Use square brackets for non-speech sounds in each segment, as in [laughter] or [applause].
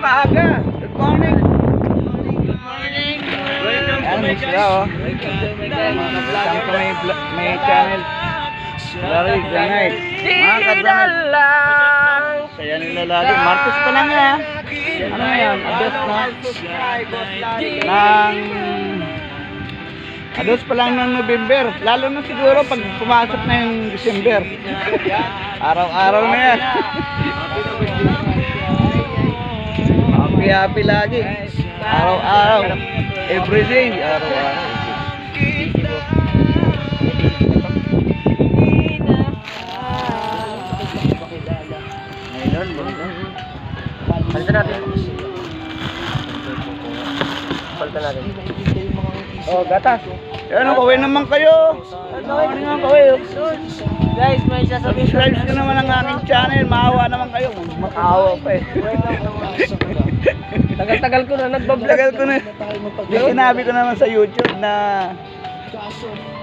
kaaga. Good morning. Welcome to my may sila, oh. Isang ko may, vlog- may channel. Larry, Granite. Mga ka-Granite. Saya nila lagi. Marcos pa lang yan. Ano yan? Ados na. Nang... Ados pa lang ng November. Lalo na siguro pag pumasok na yung December. [laughs] Araw-araw na yan. [laughs] happy happy lagi. Araw-araw. Everything. Araw-araw. Palitan natin. Palitan natin. Oh, gatas. Ano, kawin naman kayo. Ano naman kayo. Guys, may sasabihin Subscribe nyo naman ang aking channel. Maawa naman kayo. Makaawa pa eh. [laughs] Tagal-tagal ko na nagbablog. Tagal ko na. Di sinabi ko naman sa YouTube na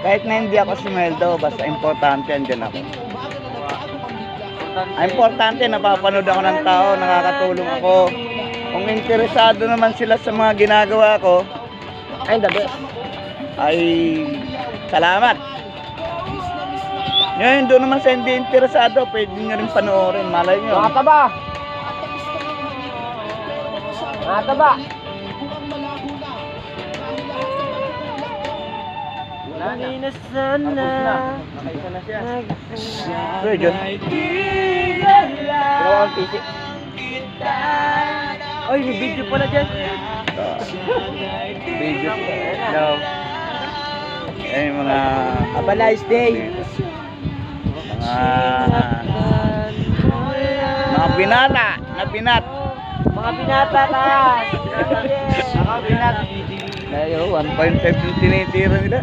kahit na hindi ako sumeldo, basta importante andyan ako. Ang importante, napapanood ako ng tao, nakakatulong ako. Kung interesado naman sila sa mga ginagawa ko, Ay, best. ay salamat. Ngayon, doon naman sa hindi interesado, pwede nyo rin panoorin. Malay nyo. Mga taba. Mga taba. Hindi na sana. Nakaisa na siya. Pwede. Ginawa ang PC. Ay, may video pala dyan. Video. No. Eh, mga... Have a nice day. Mga... Mga binata na pinat. Mga binata taas. Mga pinat. Ayo, 1.5 yung tinitira nila.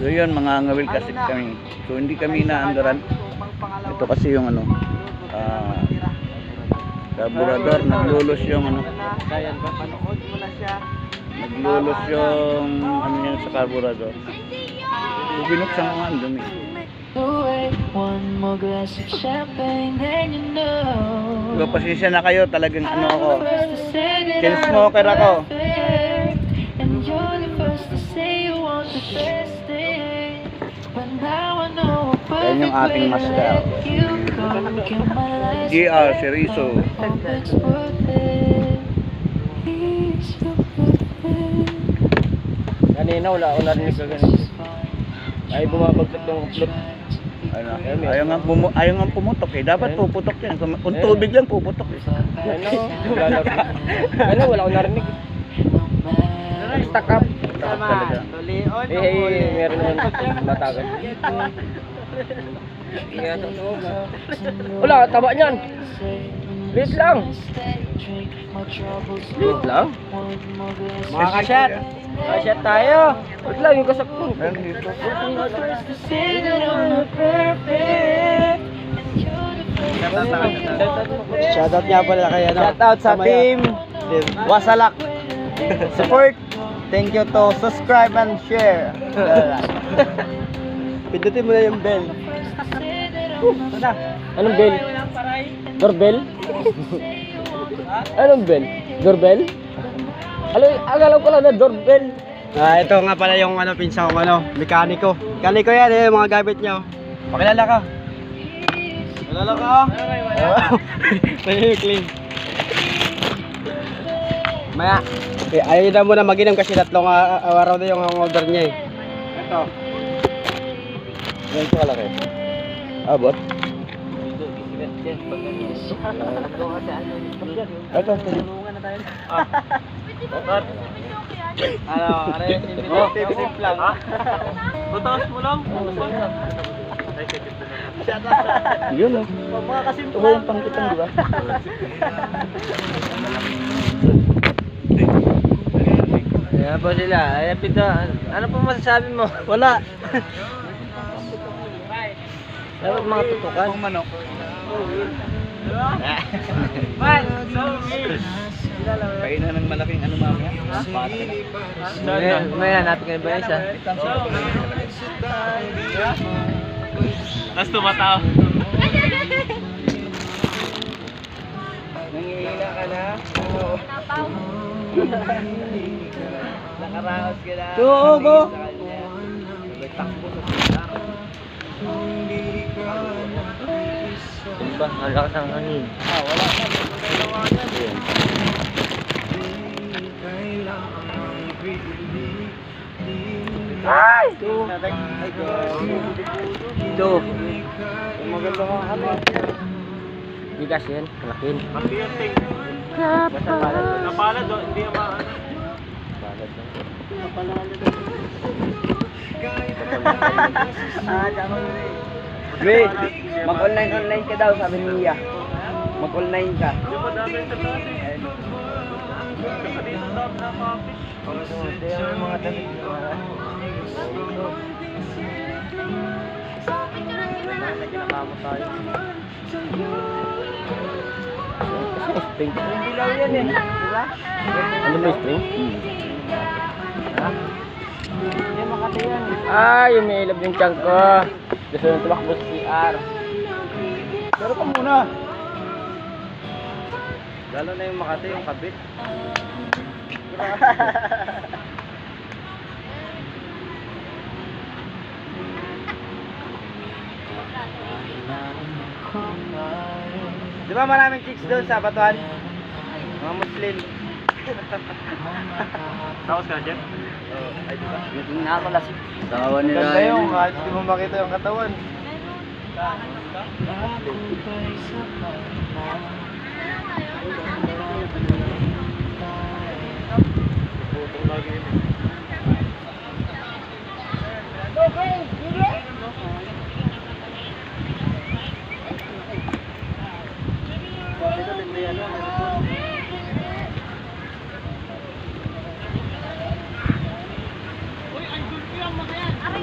So yun, mga ngawil kasi kami. So hindi kami inaandaran. Ito kasi yung ano, ah, carburetor, naglulos yung ano, Ayan ba? Panood mo na siya. naglulos yung ano yan sa carburetor. Binuksan ko nga ang dumi. One more glass of champagne, then you know. So pasensya na kayo, talagang ano ako. I'm the first to say that Chain I'm smoker ako. And you're the first to say you want the best thing. But now I know a perfect ating way to master. let you go. Kill my last GR Serizo. Hope it's worth it. Please, you're perfect. Kanina wala ako narinig ka ganun. Ay bumabagsak yung upload. Ano, ayaw nga, pumu ayaw nga pumutok eh. Dapat puputok yan. Kung, kung tubig lang puputok eh. Ano? Wala na. Ano? Wala ako narinig. Stuck up. Takot talaga. Eh, eh, meron naman [laughs] matagal. Wala, taba niyan. Wait lang. Wait lang. Mga kasyat. Kasyat tayo. Wait lang, yung the first Shoutout nga pala kay ano. Shoutout sa team Wasalak. Support. Thank you to subscribe and share. [laughs] Pindutin mo na yung bell. Anong bell? Doorbell? Anong bell? Doorbell? Alo, akala ko lang na doorbell. Ah, ito nga pala yung ano pinsa kong ano, mekaniko. Mekaniko yan eh, mga gamit niyo. Pakilala ka. Pakilala ka. Pwede clean. [laughs] Maya, eh, ayaw na muna mag-inom kasi tatlong ah, araw na yung ang order niya eh. Ito. Ganito kalaki. Abot. Ito. Ano, are, Oh, tip lang. Butas mo lang. Yun oh. Ito ba yung pangkitang, di ba? Ayan po sila. Ayan pito. Ano po masasabi mo? Wala. Dapat mga tutukan. Ang manok. [laughs] Kainan ng malaking ano mamaya. May, may hanapin ka ba isa? Tapos tumataw. Nangihina ka na? Oo. [laughs] Nakaraos ka na. Sa kanya. Nagtakbo sa putak. Ba, nalakas ang hangin. Ah, wala na. Ay! Ito. Maganda mga ano. Bigas yan, kalakin. Napalad do, hindi naman. Ah, tama mo rin. Wait, mag-online online ka daw, sabi ni Mia. Mag-online ka. Di ba dami sa dati? Saka dito daw. Spring. Yan eh. Diba? Ano may spring? Ha? Yan. Ah, yung chunk ko. Gusto nang tumakbo sa CR. Pero pa muna. Lalo na yung Makati, yung kabit. [laughs] Di ba maraming chicks doon sa Batuan? Mga Muslim. [laughs] Tapos ka dyan? Di? Naging nga ako lasik. Tawa Ganda yung kahit hindi mo makita yung katawan. Lagi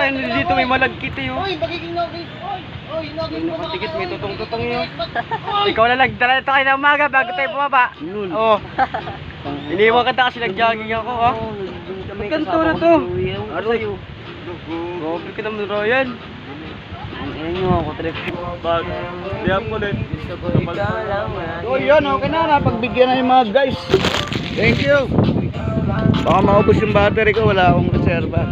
kaya dito may malagkit eh oh? Oy, magiging nagkit! Oy! Oy, nagkit! May nakatikit, may tutong-tutong yun. [laughs] Ikaw na nagdala ito kayo ng umaga bago tayo bumaba. Oo. Iniwan ka kasi nag-jogging ako oh. Ganito na to. Aroy. Grabe ka naman Ryan. Ina nyo ako trip. Bag. Diyan mo ulit. So yun, okay na. Napagbigyan na yung mga guys. Thank you. Baka maubos yung battery ko. Wala akong reserva.